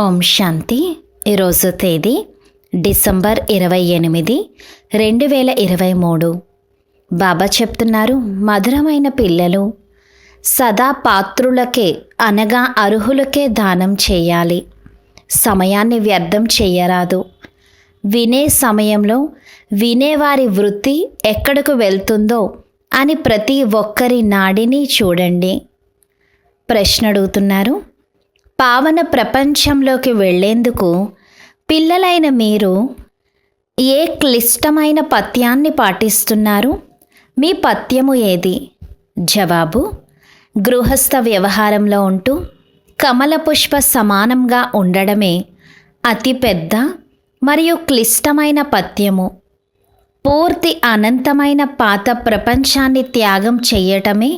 ఓం శాంతి. ఈరోజు తేదీ డిసెంబర్ ఇరవై ఎనిమిది రెండు వేల ఇరవై మూడు. బాబా చెప్తున్నారు మధురమైన పిల్లలు సదా పాత్రులకే అనగా అర్హులకే దానం చేయాలి. సమయాన్ని వ్యర్థం చేయరాదు. వినే సమయంలో వినేవారి వృత్తి ఎక్కడకు వెళ్తుందో అని ప్రతి ఒక్కరి నాడిని చూడండి. ప్రశ్న అడుగుతున్నారు పావన ప్రపంచంలోకి వెళ్ళేందుకు పిల్లలైన మీరు ఏ క్లిష్టమైన పథ్యాన్ని పాటిస్తున్నారు? మీ పథ్యము ఏది? జవాబు గృహస్థ వ్యవహారంలో ఉంటూ కమల పుష్ప సమానంగా ఉండడమే అతిపెద్ద మరియు క్లిష్టమైన పథ్యము పూర్తి అనంతమైన పాత ప్రపంచాన్ని త్యాగం చెయ్యటమే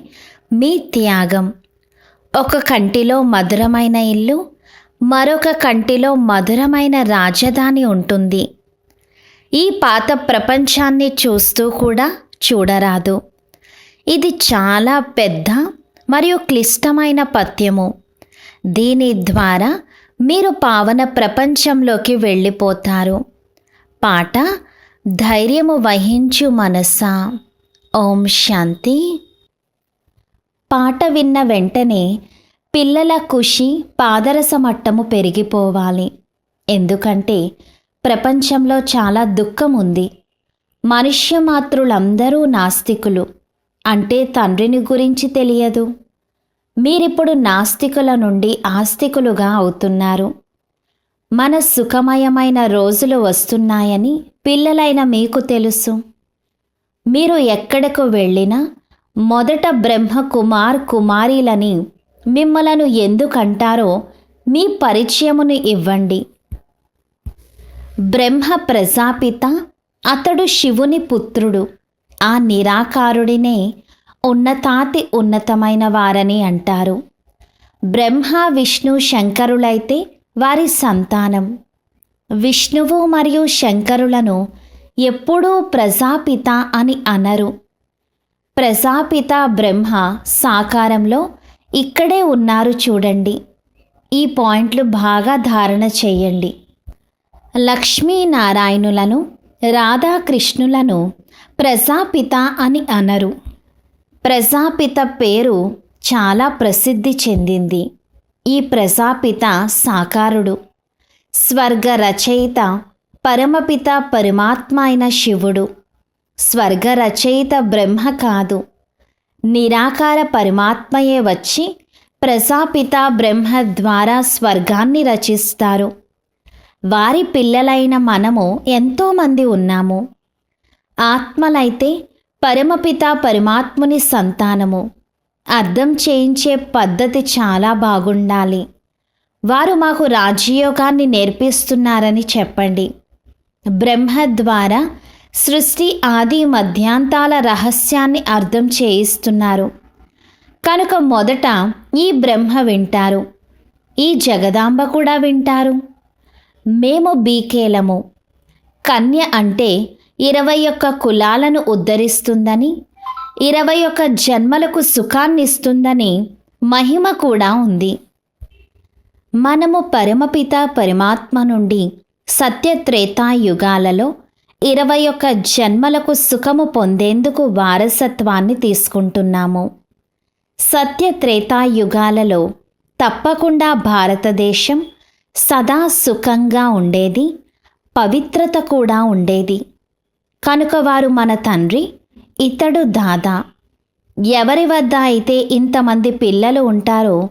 మీ త్యాగం. ఒక కంటిలో మధురమైన ఇల్లు మరొక కంటిలో మధురమైన రాజధాని ఉంటుంది. ఈ పాత ప్రపంచాన్ని చూస్తూ కూడా చూడరాదు. ఇది చాలా పెద్ద మరియు క్లిష్టమైన పథ్యము దీని ద్వారా మీరు పావన ప్రపంచంలోకి వెళ్ళిపోతారు. పాట ధైర్యము వహించు మనసా. ఓం శాంతి. పాట విన్న వెంటనే పిల్లల ఖుషి పాదరస మట్టము పెరిగిపోవాలి. ఎందుకంటే ప్రపంచంలో చాలా దుఃఖం ఉంది మనుష్య మాతృలందరూ నాస్తికులు. అంటే తండ్రిని గురించి తెలియదు. మీరిప్పుడు నాస్తికుల నుండి ఆస్తికులుగా అవుతున్నారు. మన సుఖమయమైన రోజులు వస్తున్నాయని పిల్లలైన మీకు తెలుసు. మీరు ఎక్కడకు వెళ్ళినా మొదట బ్రహ్మ కుమార్ కుమారీలని మిమ్మలను ఎందుకంటారో మీ పరిచయమును ఇవ్వండి. బ్రహ్మ ప్రజాపిత అతడు శివుని పుత్రుడు. ఆ నిరాకారుడినే ఉన్నతాతి ఉన్నతమైన వారని అంటారు. బ్రహ్మ విష్ణు శంకరులైతే వారి సంతానం. విష్ణువు మరియు శంకరులను ఎప్పుడూ ప్రజాపిత అని అనరు. ప్రజాపిత బ్రహ్మ సాకారంలో ఇక్కడే ఉన్నారు చూడండి. ఈ పాయింట్లు బాగా ధారణ చేయండి. లక్ష్మీనారాయణులను రాధాకృష్ణులను ప్రజాపిత అని అనరు. ప్రజాపిత పేరు చాలా ప్రసిద్ధి చెందింది. ఈ ప్రజాపిత సాకారుడు స్వర్గ రచయిత పరమపిత పరమాత్మ అయిన శివుడు. స్వర్గ రచయిత బ్రహ్మ కాదు. నిరాకార పరమాత్మయే వచ్చి ప్రజాపిత బ్రహ్మ ద్వారా స్వర్గాన్ని రచిస్తారు. వారి పిల్లలైన మనము ఎంతోమంది ఉన్నాము. ఆత్మలైతే పరమపిత పరమాత్ముని సంతానము. అర్థం చేయించే పద్ధతి చాలా బాగుండాలి. వారు మాకు రాజయోగాన్ని నేర్పిస్తున్నారని చెప్పండి. బ్రహ్మ ద్వారా సృష్టి ఆది మధ్యాంతాల రహస్యాన్ని అర్థం చేయిస్తున్నారు. కనుక మొదట ఈ బ్రహ్మ వింటారు. ఈ జగదాంబ కూడా వింటారు. మేము బీకేలము. కన్య అంటే ఇరవై ఒక్క కులాలను ఉద్ధరిస్తుందని ఇరవై ఒక్క జన్మలకు సుఖాన్నిస్తుందని మహిమ కూడా ఉంది. మనము పరమపిత పరమాత్మ నుండి సత్యత్రేతాయుగాలలో ఇరవై ఒక్క జన్మలకు సుఖము పొందేందుకు వారసత్వాన్ని తీసుకుంటున్నాము. సత్యత్రేతాయుగాలలో తప్పకుండా భారతదేశం సదా సుఖంగా ఉండేది పవిత్రత కూడా ఉండేది. కనుక వారు మన తండ్రి ఇతడు దాదా. ఎవరి వద్ద అయితే ఇంతమంది పిల్లలు ఉంటారో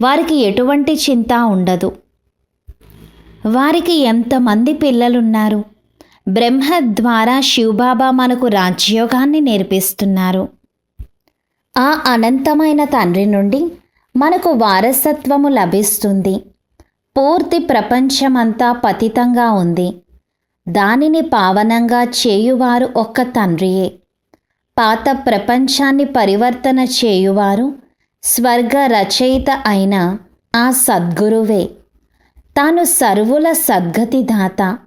వారికి ఎటువంటి చింత ఉండదు. వారికి ఎంతమంది పిల్లలున్నారు? బ్రహ్మ ద్వారా శివబాబా మనకు రాజ్యోగాన్ని నేర్పిస్తున్నారు. ఆ అనంతమైన తండ్రి నుండి మనకు వారసత్వము లభిస్తుంది. పూర్తి ప్రపంచమంతా పతితంగా ఉంది. దానిని పావనంగా చేయువారు ఒక్క తండ్రియే. పాత ప్రపంచాన్ని పరివర్తన చేయువారు స్వర్గ రచయిత అయిన ఆ సద్గురువే. తాను సర్వుల సద్గతిదాత.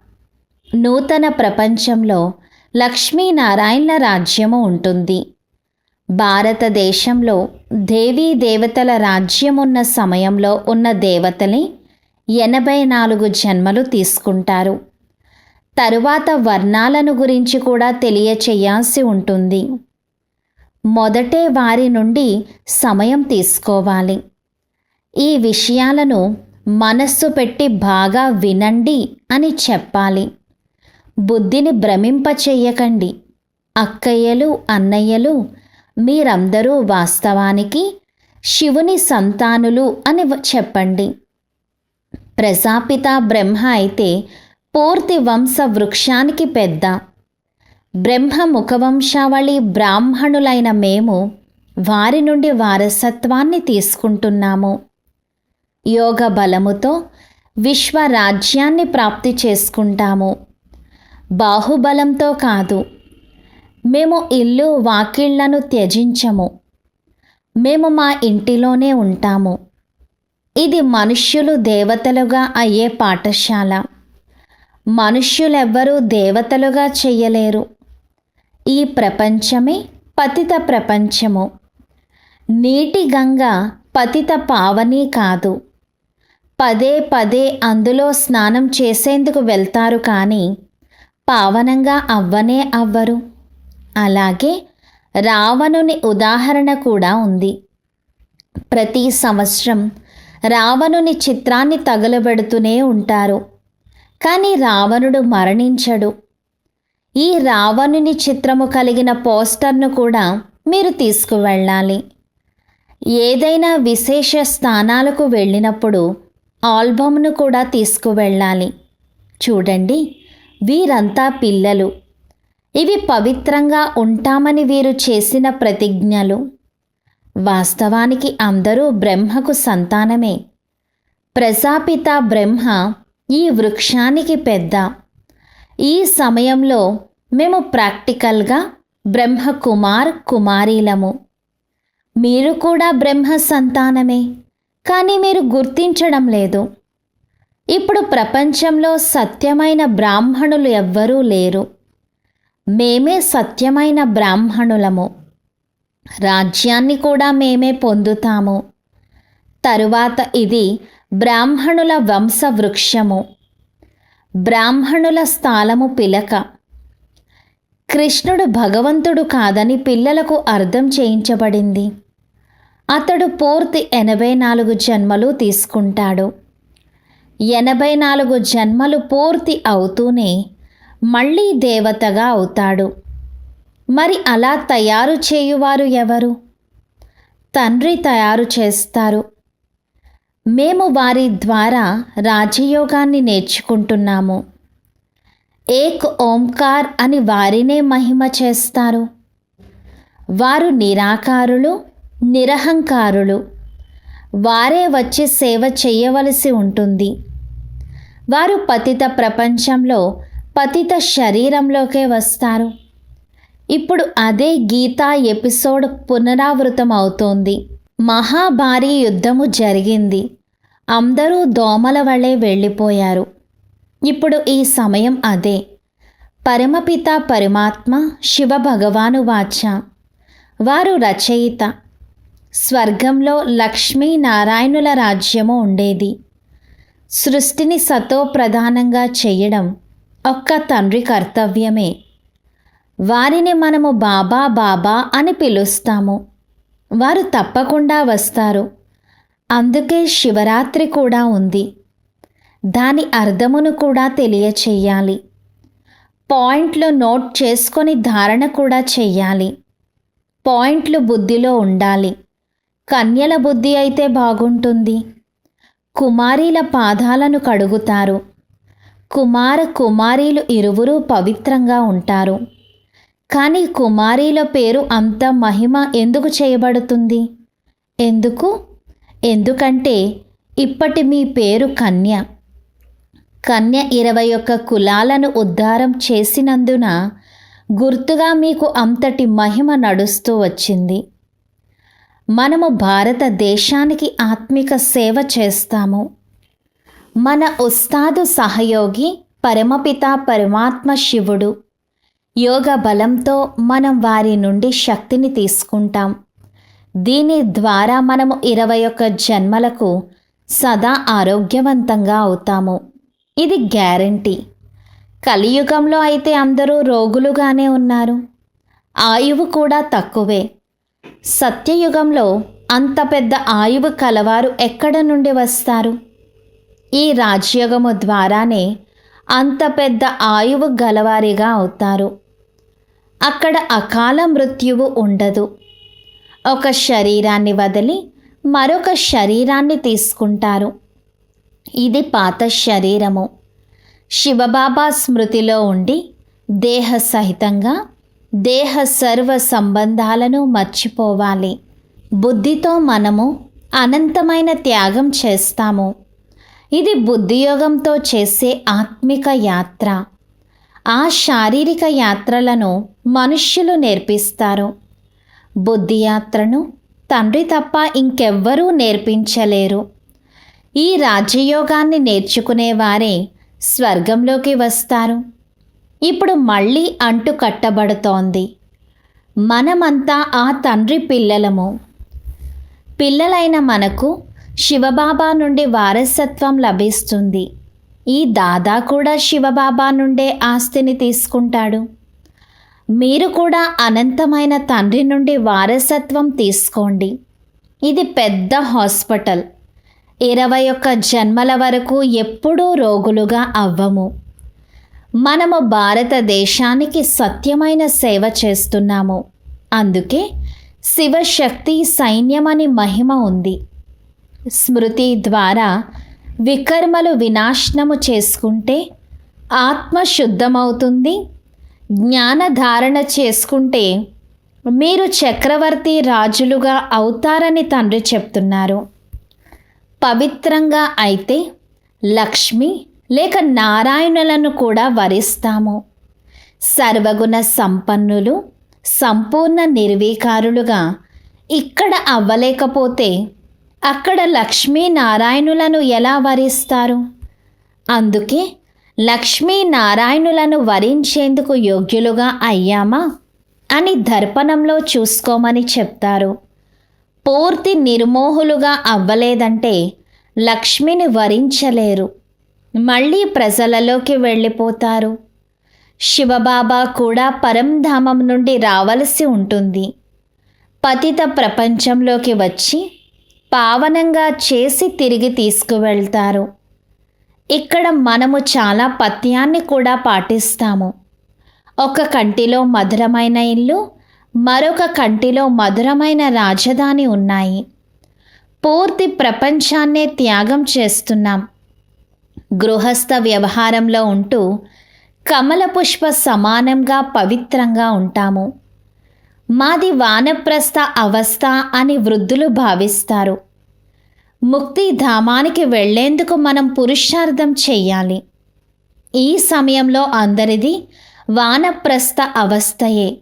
నూతన ప్రపంచంలో లక్ష్మీనారాయణ రాజ్యము ఉంటుంది. భారతదేశంలో దేవీ దేవతల రాజ్యమున్న సమయంలో ఉన్న దేవతలే ఎనభై నాలుగు జన్మలు తీసుకుంటారు. తరువాత వర్ణాలను గురించి కూడా తెలియచేయాల్సి ఉంటుంది. మొదటే వారి నుండి సమయం తీసుకోవాలి. ఈ విషయాలను మనస్సు పెట్టి బాగా వినండి అని చెప్పాలి. బుద్ధిని భ్రమింపచేయకండి. అక్కయ్యలు అన్నయ్యలు మీరందరూ వాస్తవానికి శివుని సంతానులు అని చెప్పండి. ప్రజాపిత బ్రహ్మ అయితే పూర్తి వంశ వృక్షానికి పెద్ద. బ్రహ్మ ముఖవంశావళి బ్రాహ్మణులైన మేము వారి నుండి వారసత్వాన్ని తీసుకుంటున్నాము. యోగ బలముతో విశ్వ రాజ్యాన్ని ప్రాప్తి చేసుకుంటాము. బాహుబలంతో కాదు. మేము ఇల్లు వాకిళ్ళను త్యజించము. మేము మా ఇంటిలోనే ఉంటాము. ఇది మనుష్యులు దేవతలుగా అయ్యే పాఠశాల. మనుష్యులెవ్వరూ దేవతలుగా చెయ్యలేరు. ఈ ప్రపంచమే పతిత ప్రపంచము. నీటి గంగ పతిత పావని కాదు. పదే పదే అందులో స్నానం చేసేందుకు వెళ్తారు కానీ పావనంగా అవ్వనే అవ్వరు. అలాగే రావణుని ఉదాహరణ కూడా ఉంది. ప్రతి సంవత్సరం రావణుని చిత్రాన్ని తగులబెడుతూనే ఉంటారు. కానీ రావణుడు మరణించడు. ఈ రావణుని చిత్రము కలిగిన పోస్టర్ను కూడా మీరు తీసుకువెళ్ళాలి. ఏదైనా విశేష స్థానాలకు వెళ్ళినప్పుడు ఆల్బమ్ను కూడా తీసుకువెళ్ళాలి. చూడండి. వీరంతా పిల్లలు. ఇవి పవిత్రంగా ఉంటామని వీరు చేసిన ప్రతిజ్ఞలు. వాస్తవానికి అందరూ బ్రహ్మకు సంతానమే. ప్రజాపిత బ్రహ్మ ఈ వృక్షానికి పెద్ద. ఈ సమయంలో మేము ప్రాక్టికల్గా బ్రహ్మ కుమార్ కుమారీలము. మీరు కూడా బ్రహ్మ సంతానమే. కానీ మీరు గుర్తించడం లేదు. ఇప్పుడు ప్రపంచంలో సత్యమైన బ్రాహ్మణులు ఎవ్వరూ లేరు. మేమే సత్యమైన బ్రాహ్మణులము. రాజ్యాన్ని కూడా మేమే పొందుతాము. తరువాత ఇది బ్రాహ్మణుల వంశవృక్షము. బ్రాహ్మణుల స్థాలము పిలక. కృష్ణుడు భగవంతుడు కాదని పిల్లలకు అర్థం చేయించబడింది. అతడు పూర్తి ఎనభై నాలుగు జన్మలు తీసుకుంటాడు. ఎనభై నాలుగు జన్మలు పూర్తి అవుతూనే మళ్ళీ దేవతగా అవుతాడు. మరి అలా తయారు చేయువారు ఎవరు? తండ్రి తయారు చేస్తారు. మేము వారి ద్వారా రాజయోగాన్ని నేర్చుకుంటున్నాము. ఏక్ ఓంకార్ అని వారినే మహిమ చేస్తారు. వారు నిరాకారులు నిరహంకారులు. వారే వచ్చి సేవ చేయవలసి ఉంటుంది. వారు పతిత ప్రపంచంలో పతిత శరీరంలోకే వస్తారు. ఇప్పుడు అదే గీతా ఎపిసోడ్ పునరావృతం అవుతోంది. మహాభారీ యుద్ధము జరిగింది. అందరూ దోమల వలె వెళ్ళిపోయారు. ఇప్పుడు ఈ సమయం అదే. పరమపిత పరమాత్మ శివ భగవాను వాచ. వారు రచయిత. స్వర్గంలో లక్ష్మీ నారాయణుల రాజ్యము ఉండేది. సృష్టిని సతో ప్రధానంగా చేయడం ఒక్క తండ్రి కర్తవ్యమే. వారిని మనము బాబా బాబా అని పిలుస్తాము. వారు తప్పకుండా వస్తారు. అందుకే శివరాత్రి కూడా ఉంది. దాని అర్థమును కూడా తెలియచేయాలి. పాయింట్లు నోట్ చేసుకొని ధారణ కూడా చెయ్యాలి పాయింట్లు బుద్ధిలో ఉండాలి. కన్యల బుద్ధి అయితే బాగుంటుంది. కుమారీల పాదాలను కడుగుతారు. కుమార కుమారీలు ఇరువురు పవిత్రంగా ఉంటారు. కానీ కుమారీల పేరు అంత మహిమ ఎందుకు చేయబడుతుంది? ఎందుకు? ఎందుకంటే ఇప్పటి మీ పేరు కన్య. కన్య ఇరవై ఒక్క కులాలను ఉద్ధారం చేసినందున గుర్తుగా మీకు అంతటి మహిమ నడుస్తూ వచ్చింది. మనము భారతదేశానికి ఆత్మిక సేవ చేస్తాము. మన ఉస్తాదు సహయోగి పరమపిత పరమాత్మ శివుడు. యోగ బలంతో మనం వారి నుండి శక్తిని తీసుకుంటాం. దీని ద్వారా మనము ఇరవై ఒక్క జన్మలకు సదా ఆరోగ్యవంతంగా అవుతాము. ఇది గ్యారంటీ. కలియుగంలో అయితే అందరూ రోగులుగానే ఉన్నారు. ఆయువు కూడా తక్కువే. సత్యయుగంలో అంత పెద్ద ఆయువు కలవారు ఎక్కడ నుండి వస్తారు? ఈ రాజ్యోగము ద్వారానే అంత పెద్ద ఆయువు గలవారిగా అవుతారు. అక్కడ అకాల మృత్యువు ఉండదు. ఒక శరీరాన్ని వదిలి మరొక శరీరాన్ని తీసుకుంటారు. ఇది పాత శరీరము. శివబాబా స్మృతిలో ఉండి దేహ సహితంగా దేహ సర్వ సంబంధాలను మర్చిపోవాలి. బుద్ధితో మనము అనంతమైన త్యాగం చేస్తాము. ఇది బుద్ధియోగంతో చేసే ఆత్మిక యాత్ర. ఆ శారీరక యాత్రలను మనుష్యులు నేర్పిస్తారు. బుద్ధి యాత్రను తండ్రి తప్ప ఇంకెవ్వరూ నేర్పించలేరు. ఈ రాజయోగాన్ని నేర్చుకునేవారే స్వర్గంలోకి వస్తారు. ఇప్పుడు మళ్ళీ అంటు కట్టబడుతోంది. మనమంతా ఆ తండ్రి పిల్లలము. పిల్లలైన మనకు శివబాబా నుండి వారసత్వం లభిస్తుంది. ఈ దాదా కూడా శివబాబా నుండే ఆస్తిని తీసుకుంటాడు. మీరు కూడా అనంతమైన తండ్రి నుండి వారసత్వం తీసుకోండి. ఇది పెద్ద హాస్పిటల్. ఇరవై ఒక్క జన్మల వరకు ఎప్పుడూ రోగులుగా అవ్వము. మనము భారతదేశానికి సత్యమైన సేవ చేస్తున్నాము. అందుకే శివశక్తి సైన్యమని మహిమ ఉంది. స్మృతి ద్వారా వికర్మలు వినాశనము చేసుకుంటే ఆత్మ శుద్ధమవుతుంది. జ్ఞానధారణ చేసుకుంటే మీరు చక్రవర్తి రాజులుగా అవుతారని తండ్రి చెప్తున్నారు. పవిత్రంగా అయితే లక్ష్మి లేక నారాయణులను కూడా వరిస్తాము. సర్వగుణ సంపన్నులు సంపూర్ణ నిర్వీకారులుగా ఇక్కడ అవ్వలేకపోతే అక్కడ లక్ష్మీనారాయణులను ఎలా వరిస్తారు? అందుకే లక్ష్మీనారాయణులను వరించేందుకు యోగ్యులుగా అయ్యామా అని దర్పణంలో చూసుకోమని చెప్తారు. పూర్తి నిర్మోహులుగా అవ్వలేదంటే లక్ష్మిని వరించలేరు. మళ్ళీ ప్రజలలోకి వెళ్ళిపోతారు. శివబాబా కూడా పరంధామం నుండి రావలసి ఉంటుంది. పతిత ప్రపంచంలోకి వచ్చి పావనంగా చేసి తిరిగి తీసుకువెళ్తారు. ఇక్కడ మనము చాలా పత్యాన్ని కూడా పాటిస్తాము. ఒక కంటిలో మధురమైన ఇల్లు మరొక కంటిలో మధురమైన రాజధాని ఉన్నాయి. పూర్తి ప్రపంచాన్నే త్యాగం చేస్తున్నాం. గృహస్థ వ్యవహారంలో ఉంటూ కమల పుష్ప సమానంగా పవిత్రంగా ఉంటాము. మాది వానప్రస్థ అవస్థ అని వృద్ధులు భావిస్తారు. ముక్తి ధామానికి వెళ్ళేందుకు మనం పురుషార్థం చెయ్యాలి. ఈ సమయంలో అందరిది వానప్రస్థ అవస్థయే.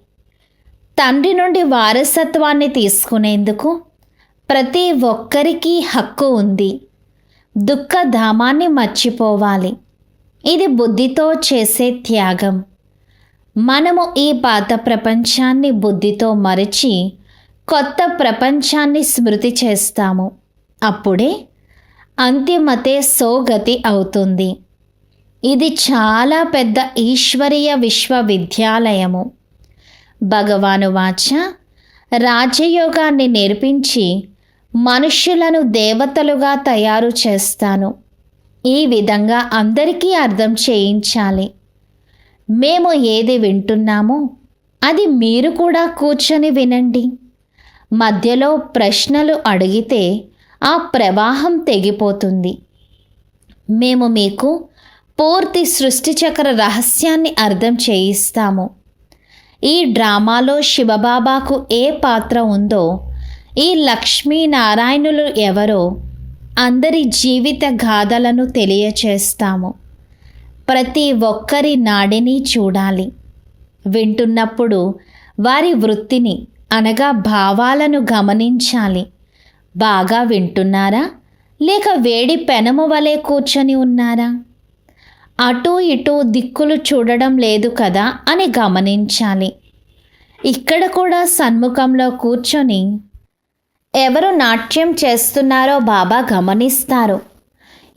తండ్రి నుండి వారసత్వాన్ని తీసుకునేందుకు ప్రతి ఒక్కరికి హక్కు ఉంది. దుఃఖధామాన్ని మర్చిపోవాలి. ఇది బుద్ధితో చేసే త్యాగం. మనము ఈ పాత ప్రపంచాన్ని బుద్ధితో మరచి కొత్త ప్రపంచాన్ని స్మృతి చేస్తాము. అప్పుడే అంతిమతే సోగతి అవుతుంది. ఇది చాలా పెద్ద ఈశ్వరీయ విశ్వవిద్యాలయము. భగవాను వాచ రాజయోగాన్ని నేర్పించి మనుష్యులను దేవతలుగా తయారు చేస్తాను. ఈ విధంగా అందరికీ అర్థం చేయించాలి. మేము ఏది వింటున్నామో అది మీరు కూడా కూర్చొని వినండి. మధ్యలో ప్రశ్నలు అడిగితే ఆ ప్రవాహం తెగిపోతుంది. మేము మీకు పూర్తి సృష్టి చక్ర రహస్యాన్ని అర్థం చేయిస్తాము. ఈ డ్రామాలో శివబాబాకు ఏ పాత్ర ఉందో ఈ లక్ష్మీనారాయణులు ఎవరో అందరి జీవిత గాథలను తెలియచేస్తాము. ప్రతి ఒక్కరి నాడిని చూడాలి. వింటున్నప్పుడు వారి వృత్తిని అనగా భావాలను గమనించాలి. బాగా వింటున్నారా? లేక వేడి పెనము వలె కూర్చొని ఉన్నారా? అటు ఇటు దిక్కులు చూడడం లేదు కదా అని గమనించాలి. ఇక్కడ కూడా సన్ముఖంలో కూర్చొని ఎవరు నాట్యం చేస్తున్నారో బాబా గమనిస్తారు.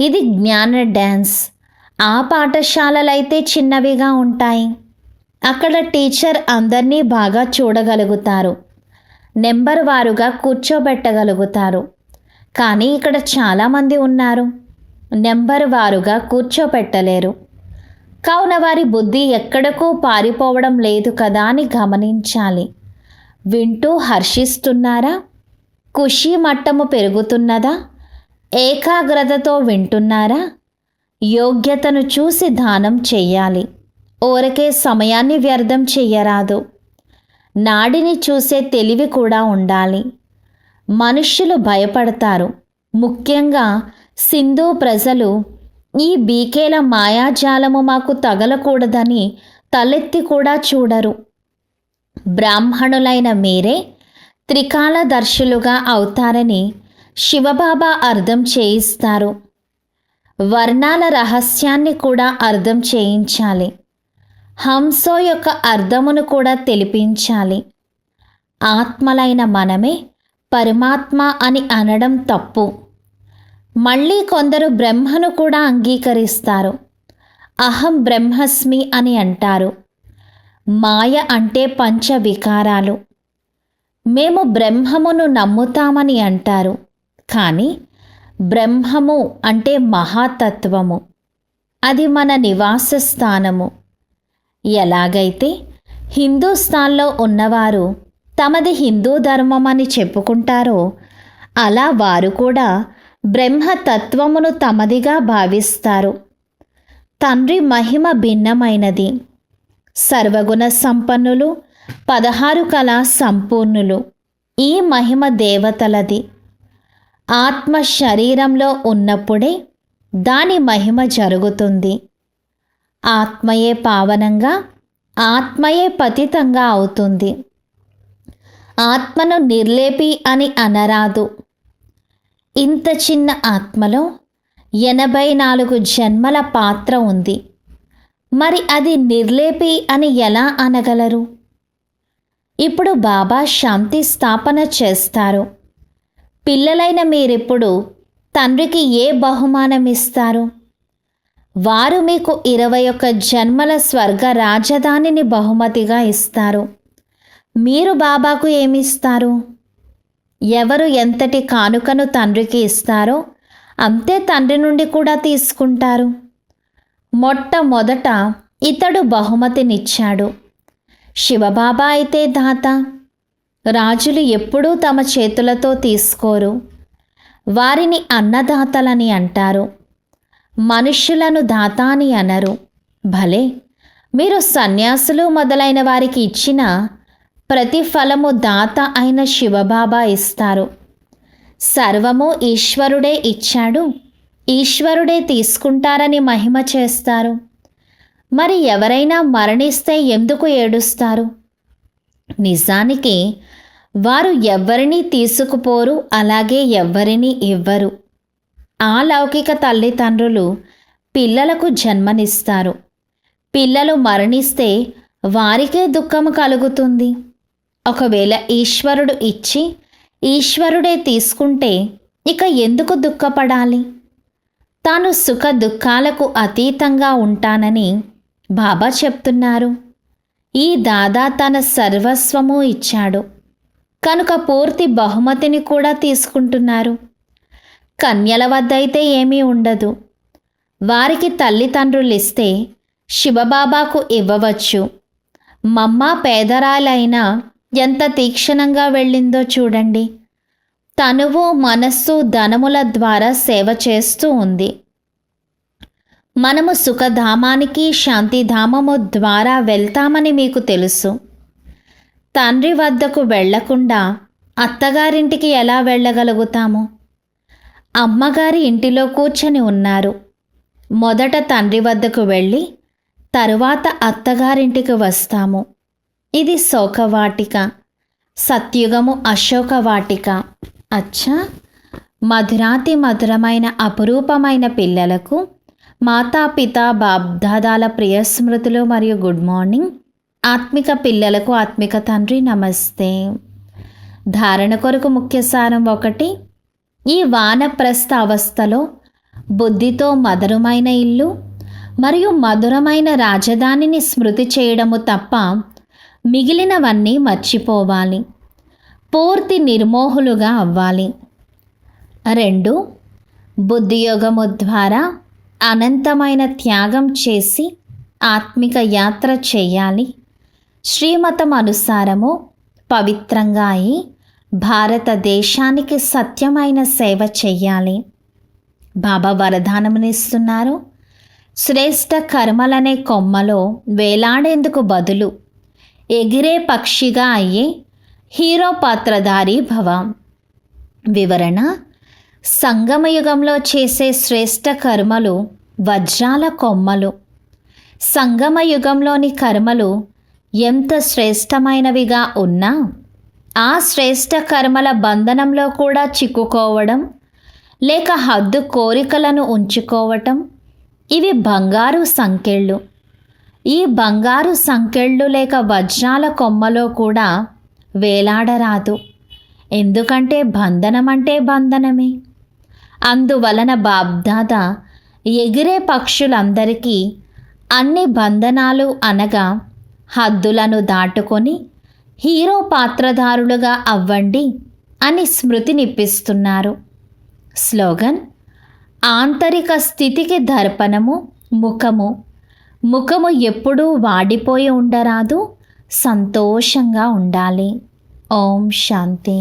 ఇది జ్ఞాన డ్యాన్స్. ఆ పాఠశాలలైతే చిన్నవిగా ఉంటాయి. అక్కడ టీచర్ అందరినీ బాగా చూడగలుగుతారు. నెంబర్ వారుగా కూర్చోబెట్టగలుగుతారు. కానీ ఇక్కడ చాలామంది ఉన్నారు. నెంబర్ వారుగా కూర్చోపెట్టలేరు కావున వారి బుద్ధి ఎక్కడకు పారిపోవడం లేదు కదా అని గమనించాలి. వింటూ హర్షిస్తున్నారా? ఖుషి మట్టము పెరుగుతున్నదా? ఏకాగ్రతతో వింటున్నారా? యోగ్యతను చూసి దానం చెయ్యాలి. ఊరకే సమయాన్ని వ్యర్థం చెయ్యరాదు. నాడిని చూసే తెలివి కూడా ఉండాలి. మనుష్యులు భయపడతారు. ముఖ్యంగా సింధు ప్రజలు ఈ బీకేల మాయాజాలము మాకు తగలకూడదని తలెత్తి కూడా చూడరు. బ్రాహ్మణులైన మీరే త్రికాలదర్శులుగా అవుతారని శివబాబా అర్థం చేయిస్తారు. వర్ణాల రహస్యాన్ని కూడా అర్థం చేయించాలి. హంసో యొక్క అర్థమును కూడా తెలిపించాలి. ఆత్మలైన మనమే పరమాత్మ అని అనడం తప్పు. మళ్ళీ కొందరు బ్రహ్మను కూడా అంగీకరిస్తారు. అహం బ్రహ్మస్మి అని అంటారు. మాయ అంటే పంచ వికారాలు మేము బ్రహ్మమును నమ్ముతామని అంటారు. కానీ బ్రహ్మము అంటే మహాతత్వము. అది మన నివాస స్థానము. ఎలాగైతే హిందూస్థాన్లో ఉన్నవారు తమది హిందూ ధర్మం అని చెప్పుకుంటారో అలా వారు కూడా బ్రహ్మతత్వమును తమదిగా భావిస్తారు. తండ్రి మహిమ భిన్నమైనది. సర్వగుణ సంపన్నులు పదహారు కళ సంపూర్ణులు. ఈ మహిమ దేవతలది. ఆత్మ శరీరంలో ఉన్నప్పుడే దాని మహిమ జరుగుతుంది. ఆత్మయే పావనంగా ఆత్మయే పతితంగా అవుతుంది. ఆత్మను నిర్లేపి అని అనరాదు. ఇంత చిన్న ఆత్మలో ఎనభై నాలుగు జన్మల పాత్ర ఉంది. మరి అది నిర్లేపి అని ఎలా అనగలరు? ఇప్పుడు బాబా శాంతి స్థాపన చేస్తారు. పిల్లలైన మీరిప్పుడు తండ్రికి ఏ బహుమానం ఇస్తారు? వారు మీకు ఇరవై ఒక్క జన్మల స్వర్గ రాజధానిని బహుమతిగా ఇస్తారు. మీరు బాబాకు ఏమిస్తారు? ఎవరు ఎంతటి కానుకను తండ్రికి ఇస్తారో అంతే తండ్రి నుండి కూడా తీసుకుంటారు. మొట్టమొదట ఇతడు బహుమతినిచ్చాడు. శివబాబా అయితే దాత. రాజులు ఎప్పుడూ తమ చేతులతో తీసుకోరు. వారిని అన్నదాతలని అంటారు. మనుష్యులను దాత అని అనరు. భలే! మీరు సన్యాసులు మొదలైన వారికి ఇచ్చిన ప్రతిఫలము దాత అయిన శివబాబా ఇస్తారు. సర్వము ఈశ్వరుడే ఇచ్చాడు. ఈశ్వరుడే తీసుకుంటారని మహిమ చేస్తారు. మరి ఎవరైనా మరణిస్తే ఎందుకు ఏడుస్తారు? నిజానికి వారు ఎవ్వరినీ తీసుకుపోరు అలాగే ఎవ్వరినీ ఇవ్వరు. ఆ లౌకిక తల్లిదండ్రులు పిల్లలకు జన్మనిస్తారు. పిల్లలు మరణిస్తే వారికే దుఃఖము కలుగుతుంది. ఒకవేళ ఈశ్వరుడు ఇచ్చి ఈశ్వరుడే తీసుకుంటే ఇక ఎందుకు దుఃఖపడాలి? తాను సుఖ దుఃఖాలకు అతీతంగా ఉంటానని బాబా చెప్తున్నారు ఈ దాదా తన సర్వస్వము ఇచ్చాడు. కనుక పూర్తి బహుమతిని కూడా తీసుకుంటున్నారు. కన్యల వద్ద అయితే ఏమీ ఉండదు. వారికి తల్లిదండ్రులు ఇస్తే శివబాబాకు ఇవ్వవచ్చు. మమ్మ పేదరాలైనా ఎంత తీక్షణంగా వెళ్ళిందో చూడండి. తనువు మనస్సు ధనముల ద్వారా సేవ చేస్తూ ఉంది. మనము సుఖధామానికి శాంతిధామము ద్వారా వెళ్తామని మీకు తెలుసు. తండ్రి వద్దకు వెళ్ళకుండా అత్తగారింటికి ఎలా వెళ్ళగలుగుతాము? అమ్మగారి ఇంటిలో కూర్చొని ఉన్నారు. మొదట తండ్రి వద్దకు వెళ్ళి తరువాత అత్తగారింటికి వస్తాము. ఇది శోకవాటిక. సత్యుగము అశోకవాటిక. అచ్చా! మధురాతి మధురమైన అపురూపమైన పిల్లలకు మాతాపిత బాబ్దాదాల ప్రియ స్మృతులు మరియు గుడ్ మార్నింగ్. ఆత్మిక పిల్లలకు ఆత్మిక తండ్రి నమస్తే. ధారణ కొరకు ముఖ్య సారం ఒకటి. ఈ వానప్రస్థ అవస్థలో బుద్ధితో మధురమైన ఇల్లు మరియు మధురమైన రాజధానిని స్మృతి చేయడము తప్ప మిగిలినవన్నీ మర్చిపోవాలి. పూర్తి నిర్మోహులుగా అవ్వాలి. రెండు. బుద్ధియోగము ద్వారా అనంతమైన త్యాగం చేసి ఆత్మిక యాత్ర చేయాలి. శ్రీమతం అనుసారము పవిత్రంగా అయి భారతదేశానికి సత్యమైన సేవ చెయ్యాలి బాబా వరదానమునిస్తున్నారు. శ్రేష్ట కర్మలనే కొమ్మలో వేలాడేందుకు బదులు ఎగిరే పక్షిగా అయ్యే హీరో పాత్రధారి భవ. వివరణ సంగమయుగంలో చేసే శ్రేష్ట కర్మలు వజ్రాల కొమ్మలు. సంగమయుగంలోని కర్మలు ఎంత శ్రేష్టమైనవిగా ఉన్నా ఆ శ్రేష్ట కర్మల బంధనంలో కూడా చిక్కుకోవడం లేక హద్దు కోరికలను ఉంచుకోవటం ఇవి బంగారు సంకెళ్ళు. ఈ బంగారు సంకెళ్ళు లేక వజ్రాల కొమ్మలో కూడా వేలాడరాదు. ఎందుకంటే బంధనం అంటే బంధనమే. అందువలన బాబ్దాద ఎగిరే పక్షులందరికీ అన్ని బంధనాలు అనగా హద్దులను దాటుకొని హీరో పాత్రధారులుగా అవ్వండి అని స్మృతినిప్పిస్తున్నారు స్లోగన్ ఆంతరిక స్థితికి దర్పణము ముఖము. ముఖము ఎప్పుడూ వాడిపోయి ఉండరాదు సంతోషంగా ఉండాలి. ఓం శాంతి.